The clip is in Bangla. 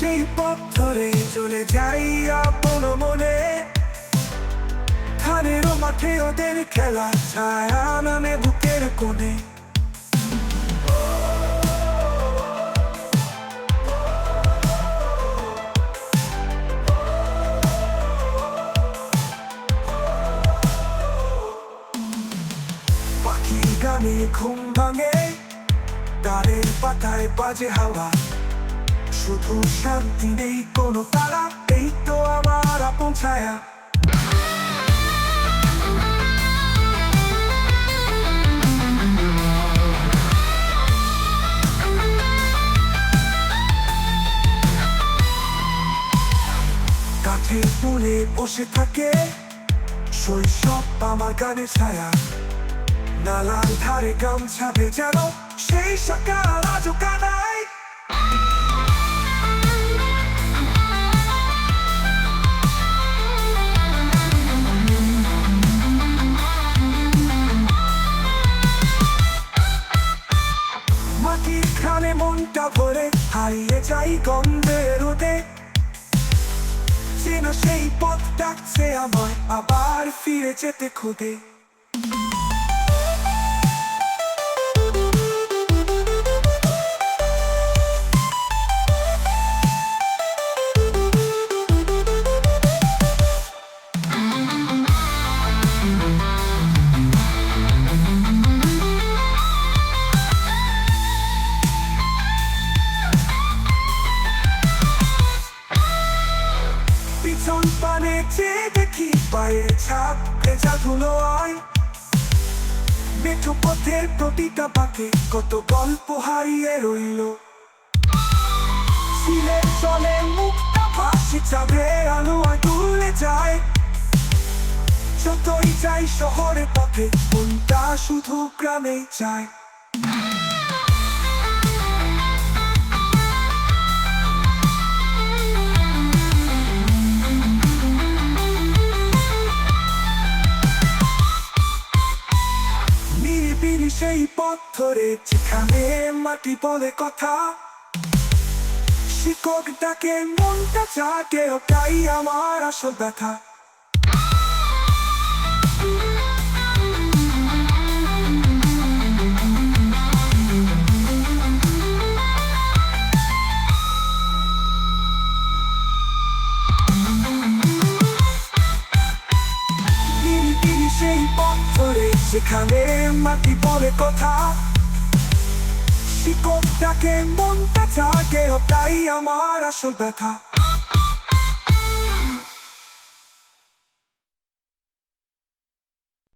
সেই পথ চলে যাই আপন মনে। ধানের মাঠে ওদের খেলা ছায়া নামে বুকের কোণে। পাখি গানে ঘুম ভাঙে তারের পাতায় বাজে হাওয়া। শুধু শান্তি নেই, কোনো তারা এই তো আমার আপন ছায়া। কাঠের পুলে বসে থাকে শৈশব আমার গানের ছায়া। নালার ধারে গামছা ভেজানো মনটা ভরে হারিয়ে যাই গন্ধে রোদে। যেন সেই পথ ডাকছে আমায়, আবার ফিরে যেতে খুদে পানে চেয়ে ছাপ ভেজা ধুলো আয়। মেঠো পথের প্রতিটা পাকে কত গল্প হারিয়ে রইল। সিলের চলে মুক্তা ভাসি আলো আর তুলে যায়। যতই যাই শহরের পথে, মনটা শুধু গ্রামেই চায়। নিরিবিলি সেই পথ ধরে যেখানে মাটি বলে কথা। শিক্ষক ডাকে মনটা চাটে, ওটাই আমার আসল ব্যথা। যেখানে মাটি বলে কথা। শিক্ষক ডাকে মনটা জাগে তাই আমার আসল ব্যথা।